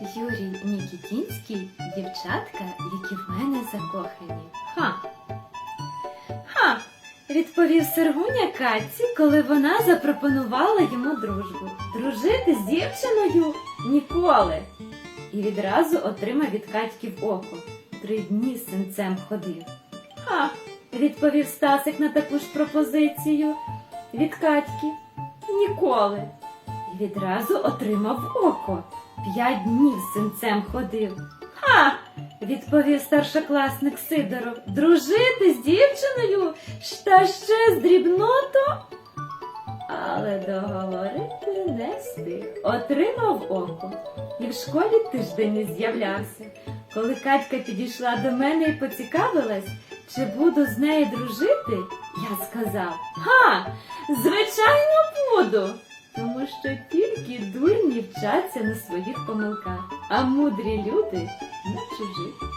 Юрій Нікітінський, дівчатка, які в мене закохані. Ха. Ха. Відповів Сергуня Катці, коли вона запропонувала йому дружбу. Дружити з дівчиною ніколи. І відразу отримав від Катьки в око. Три дні синцем ходив. Ха. Відповів Стасик на таку ж пропозицію від Катьки. Ніколи. Відразу отримав око. П'ять днів з синцем ходив. Ха! відповів старшокласник Сидоров. Дружити з дівчиною та ще з дрібното. Але договорити не встиг. Отримав око. І в школі тиждень не з'являвся. Коли Катька підійшла до мене і поцікавилась, чи буду з нею дружити, я сказав: Га, звичайно, буду. Тому що тільки дурні вчаться на своїх помилках, а мудрі люди на чужих.